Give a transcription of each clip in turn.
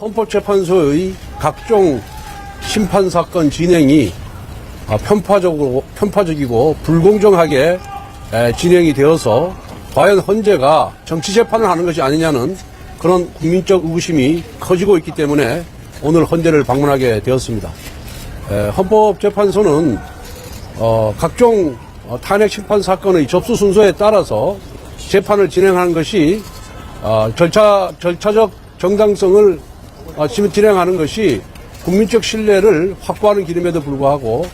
헌법재판소의 각종 심판 사건 진행이 아, 편파적으로 편파적이고 불공정하게 에, 진행이 되어서 과연 헌재가 정치 재판을 하는 것이 아니냐는 그런 국민적 의구심이 커지고 있기 때문에 오늘 헌재를 방문하게 되었습니다. 에, 헌법재판소는 어, 각종 어, 탄핵 심판 사건의 접수 순서에 따라서 재판을 진행하는 것이 어, 절차 절차적 정당성을 어, 지금 진행하는 것이 국민적 신뢰를 확보하는 길임에도 불구하고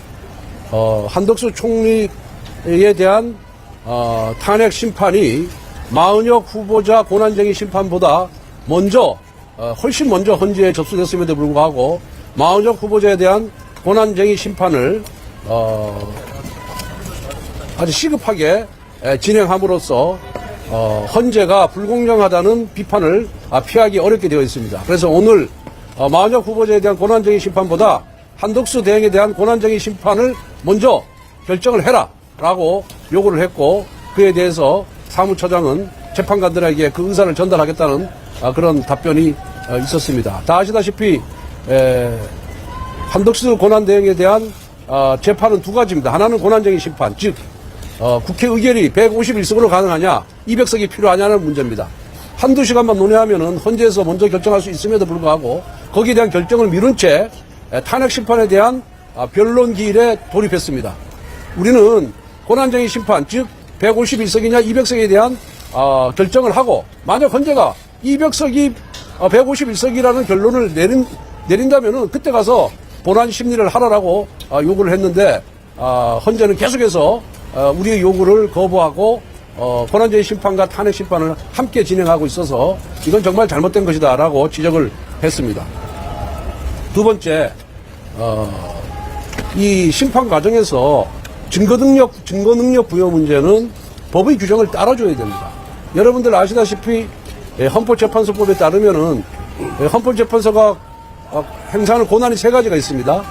어, 한덕수 총리에 대한 어, 탄핵 심판이 마은혁 후보자 고난쟁의 심판보다 먼저 어, 훨씬 먼저 헌재에 접수됐음에도 불구하고 마은혁 후보자에 대한 고난쟁의 심판을 어, 아주 시급하게 에, 진행함으로써 어, 헌재가 불공정하다는 비판을 아, 피하기 어렵게 되어 있습니다. 그래서 오늘 어, 마은혁 후보자에 대한 고난적인 심판보다 한덕수 대행에 대한 고난적인 심판을 먼저 결정을 해라라고 요구를 했고 그에 대해서 사무처장은 재판관들에게 그 의사를 전달하겠다는 아, 그런 답변이 어, 있었습니다. 다 아시다시피 에, 한덕수 고난 대행에 대한 어, 재판은 두 가지입니다. 하나는 고난적인 심판, 즉 어, 국회 의결이 151석으로 가능하냐, 200석이 필요하냐는 문제입니다. 한두 시간만 논의하면은 헌재에서 먼저 결정할 수 있음에도 불구하고 거기에 대한 결정을 미룬 채 에, 탄핵 심판에 대한 아, 변론 기일에 돌입했습니다. 우리는 고난적인 심판, 즉 151석이냐 200석에 대한 어, 결정을 하고 만약 헌재가 200석이 151석이라는 결론을 내린 내린다면은 그때 가서 본안 심리를 하라라고 아, 요구를 했는데 아, 헌재는 계속해서 어, 우리의 요구를 거부하고 어, 권한제의 심판과 탄핵 심판을 함께 진행하고 있어서 이건 정말 잘못된 것이다라고 지적을 했습니다. 두 번째, 어, 이 심판 과정에서 증거 능력, 증거 능력 부여 문제는 법의 규정을 따라줘야 됩니다. 여러분들 아시다시피 예, 헌법재판소법에 따르면은 예, 헌법재판소가 어, 행사하는 고난이 세 가지가 있습니다.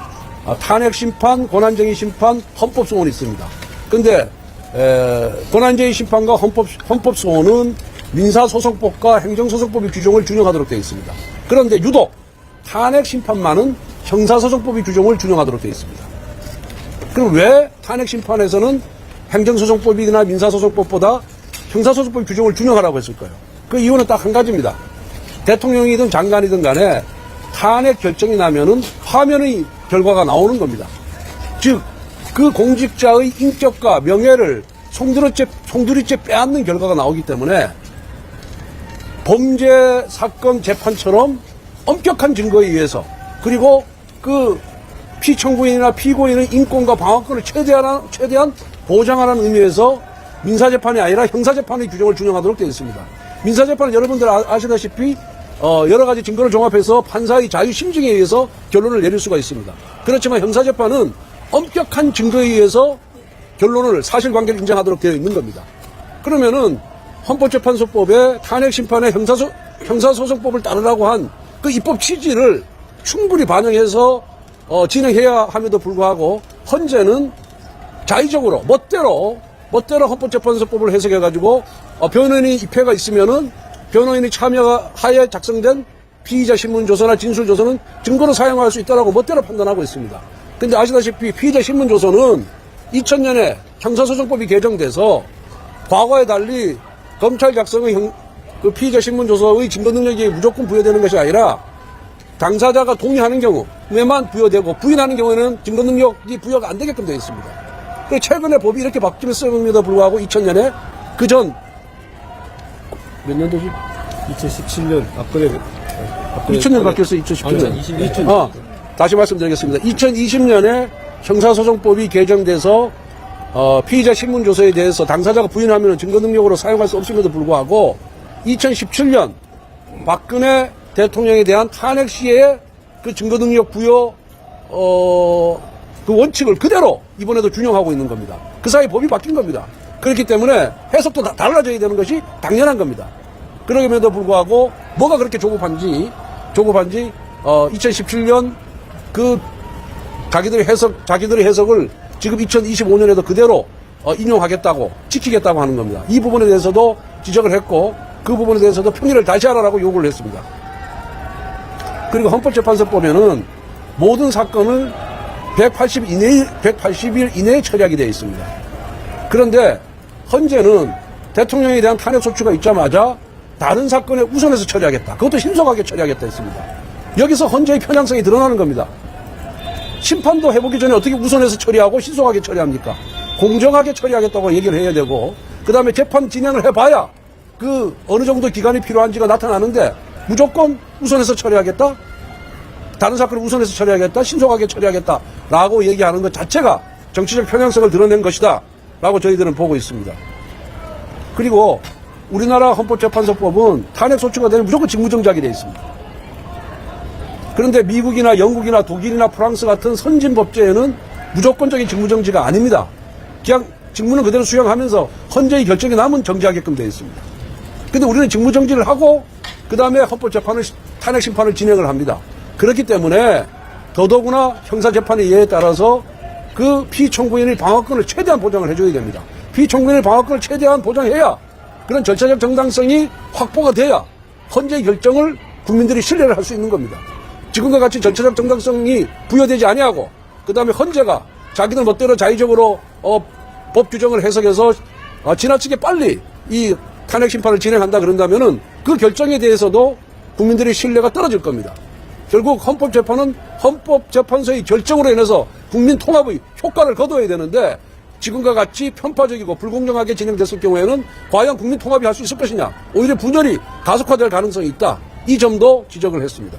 아, 탄핵 심판, 고난쟁의 심판, 헌법 소원이 있습니다. 근데 에, 고난쟁의 심판과 헌법 헌법 소원은 민사소송법과 행정소송법의 규정을 준용하도록 되어 있습니다. 그런데 유독 탄핵 심판만은 형사소송법의 규정을 준용하도록 되어 있습니다. 그럼 왜 탄핵 심판에서는 행정소송법이나 민사소송법보다 형사소송법 규정을 준용하라고 했을까요? 그 이유는 딱 한 가지입니다. 대통령이든 장관이든 간에 탄핵 결정이 나면은 화면의 결과가 나오는 겁니다. 즉, 그 공직자의 인격과 명예를 송두리째, 송두리째 빼앗는 결과가 나오기 때문에 범죄 사건 재판처럼 엄격한 증거에 의해서 그리고 그 피청구인이나 피고인의 인권과 방어권을 최대한, 최대한 보장하라는 의미에서 민사재판이 아니라 형사재판의 규정을 준용하도록 되어 있습니다. 민사재판은 여러분들 아- 아시다시피 어, 여러 가지 증거를 종합해서 판사의 자유 심증에 의해서 결론을 내릴 수가 있습니다. 그렇지만 형사재판은 엄격한 증거에 의해서 결론을 사실관계를 인정하도록 되어 있는 겁니다. 그러면은 헌법재판소법에 탄핵심판의 형사소, 형사소송법을 따르라고 한 그 입법 취지를 충분히 반영해서 어, 진행해야 함에도 불구하고 헌재는 자의적으로 멋대로 멋대로 헌법재판소법을 해석해 가지고 어, 변호인이 입회가 있으면은 변호인이 참여하에 작성된 피의자 신문 조서나 진술 조서는 증거로 사용할 수 있다라고 멋대로 판단하고 있습니다. 근데 아시다시피 피의자 신문조서는 2000년에 형사소송법이 개정돼서 과거에 달리 검찰 작성의 형- 그 피의자 신문조서의 증거 능력이 무조건 부여되는 것이 아니라 당사자가 동의하는 경우에만 부여되고 부인하는 경우에는 증거 능력이 부여가 안 되게끔 되어 있습니다. 최근에 법이 이렇게 바뀌었음에도 불구하고 2000년에 그 전 몇 년도지? 2017년 박근혜 박근혜 2000년 바뀌었어요. 2017년. 2020년. 어, 다시 말씀드리겠습니다. 2020년에 형사소송법이 개정돼서 어, 피의자 신문조서에 대해서 당사자가 부인하면 증거 능력으로 사용할 수 없음에도 불구하고 2017년 박근혜 대통령에 대한 탄핵 시에 그 증거 능력 부여 어, 그 원칙을 그대로 이번에도 준용하고 있는 겁니다. 그 사이 법이 바뀐 겁니다. 그렇기 때문에 해석도 다 달라져야 되는 것이 당연한 겁니다. 그럼에도 불구하고 뭐가 그렇게 조급한지 조급한지 어, 2017년 그 자기들의 해석 자기들의 해석을 지금 2025년에도 그대로 어, 인용하겠다고 지키겠다고 하는 겁니다. 이 부분에 대해서도 지적을 했고 그 부분에 대해서도 평의를 다시 하라고 요구를 했습니다. 그리고 헌법재판소법에는 모든 사건을 180 이내 180일 이내에 처리하게 되어 있습니다. 그런데 헌재는 대통령에 대한 탄핵 소추가 있자마자 다른 사건에 우선해서 처리하겠다. 그것도 신속하게 처리하겠다 했습니다. 여기서 헌재의 편향성이 드러나는 겁니다. 심판도 해보기 전에 어떻게 우선해서 처리하고 신속하게 처리합니까? 공정하게 처리하겠다고 얘기를 해야 되고, 그 다음에 재판 진행을 해봐야 그 어느 정도 기간이 필요한지가 나타나는데 무조건 우선해서 처리하겠다? 다른 사건을 우선해서 처리하겠다? 신속하게 처리하겠다? 라고 얘기하는 것 자체가 정치적 편향성을 드러낸 것이다. 라고 저희들은 보고 있습니다. 그리고 우리나라 헌법재판소법은 탄핵소추가 되면 무조건 직무정지하게 되어 있습니다. 그런데 미국이나 영국이나 독일이나 프랑스 같은 선진 법제에는 무조건적인 직무정지가 아닙니다. 그냥 직무는 그대로 수행하면서 헌재의 결정이 나면 정지하게끔 되어 있습니다. 근데 우리는 직무정지를 하고 그 다음에 헌법재판을 탄핵 심판을 진행을 합니다. 그렇기 때문에 더더구나 형사재판의 예에 따라서 그 피청구인의 방어권을 최대한 보장을 해줘야 됩니다. 피청구인의 방어권을 최대한 보장해야 그런 절차적 정당성이 확보가 돼야 헌재 결정을 국민들이 신뢰를 할 수 있는 겁니다. 지금과 같이 절차적 정당성이 부여되지 아니하고 그 다음에 헌재가 자기들 멋대로 자의적으로 어, 법 규정을 해석해서 어, 지나치게 빨리 이 탄핵 심판을 진행한다 그런다면은 그 결정에 대해서도 국민들의 신뢰가 떨어질 겁니다. 결국 헌법재판은 헌법재판소의 결정으로 인해서 국민 통합의 효과를 거둬야 되는데 지금과 같이 편파적이고 불공정하게 진행됐을 경우에는 과연 국민 통합이 할 수 있을 것이냐 오히려 분열이 가속화될 가능성이 있다 이 점도 지적을 했습니다.